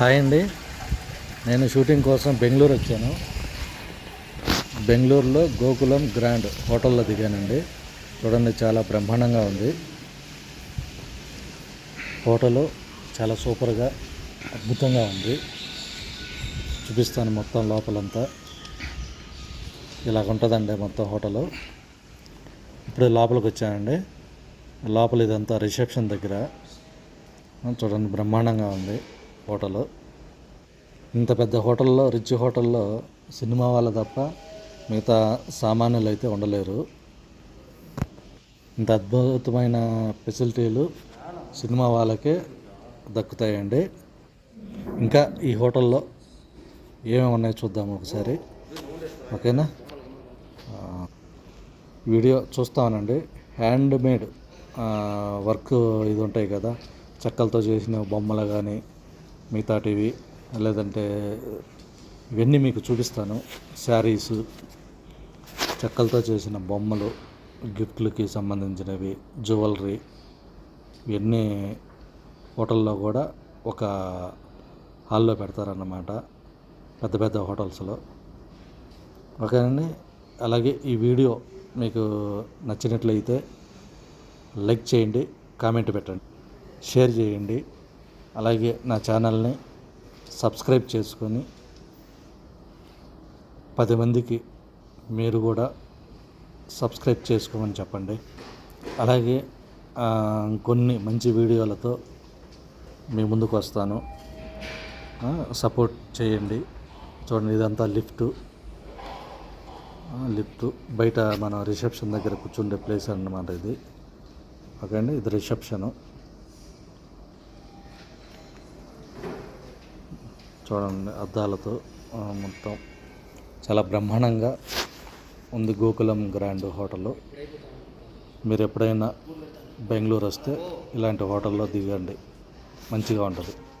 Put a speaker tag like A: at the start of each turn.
A: Hi అండి. నేను shooting కోసం బెంగళూరు వచ్చాను. బెంగళూరులో గోకులం గ్రాండ్ హోటల్లో దిగానండి. చూడండి చాలా బ్రహ్మాండంగా ఉంది. హోటలు చాలా సూపర్గా అద్భుతంగా ఉంది. చూపిస్తాను మొత్తం లోపలంతా. ఇలాగ ఉంటుందండి మొత్తం హోటలు. ఇప్పుడు లోపలికి వచ్చానండి. లోపల ఇదంతా రిసెప్షన్ దగ్గర. చూడండి బ్రహ్మాండంగా ఉంది. హోటల్. ఇంత పెద్ద హోటల్లో రిచ్ హోటల్లో సినిమా వాళ్ళ తప్ప మిగతా సామాన్యులు అయితే ఉండలేరు. ఇంత అద్భుతమైన ఫెసిలిటీలు సినిమా వాళ్ళకే దక్కుతాయండి. ఇంకా ఈ హోటల్లో ఏమేమి ఉన్నాయో చూద్దాము ఒకసారి. ఓకేనా? వీడియో చూస్తామనండి హ్యాండ్ మేడ్ వర్క్ ఇది ఉంటాయి కదా చెక్కలతో చేసిన బొమ్మలు కానీ మిగతాటివి లేదంటే ఇవన్నీ మీకు చూపిస్తాను. శారీస్ చెక్కలతో చేసిన బొమ్మలు గిఫ్ట్లకి సంబంధించినవి జ్యువెలరీ ఇవన్నీ హోటల్లో కూడా ఒక హాల్లో పెడతారన్నమాట. పెద్ద పెద్ద హోటల్స్లో. ఓకేనండి? అలాగే ఈ వీడియో మీకు నచ్చినట్లయితే లైక్ చేయండి కామెంట్ పెట్టండి షేర్ చేయండి. అలాగే నా ఛానల్ని సబ్స్క్రైబ్ చేసుకొని పది మందికి మీరు కూడా సబ్స్క్రైబ్ చేసుకోమని చెప్పండి. అలాగే కొన్ని మంచి వీడియోలతో మీ ముందుకు వస్తాను. సపోర్ట్ చేయండి. చూడండి ఇదంతా లిఫ్ట్. లిఫ్ట్. బయట మన రిసెప్షన్ దగ్గర కూర్చుండే ప్లేస్ అన్నమాట ఇది. ఓకే అండి ఇది రిసెప్షను. చూడండి అద్దాలతో మొత్తం చాలా బ్రహ్మాండంగా ఉంది గోకులం గ్రాండ్ హోటల్లో. మీరు ఎప్పుడైనా బెంగళూరు వస్తే ఇలాంటి హోటల్లో దిగండి. మంచిగా ఉంటుంది.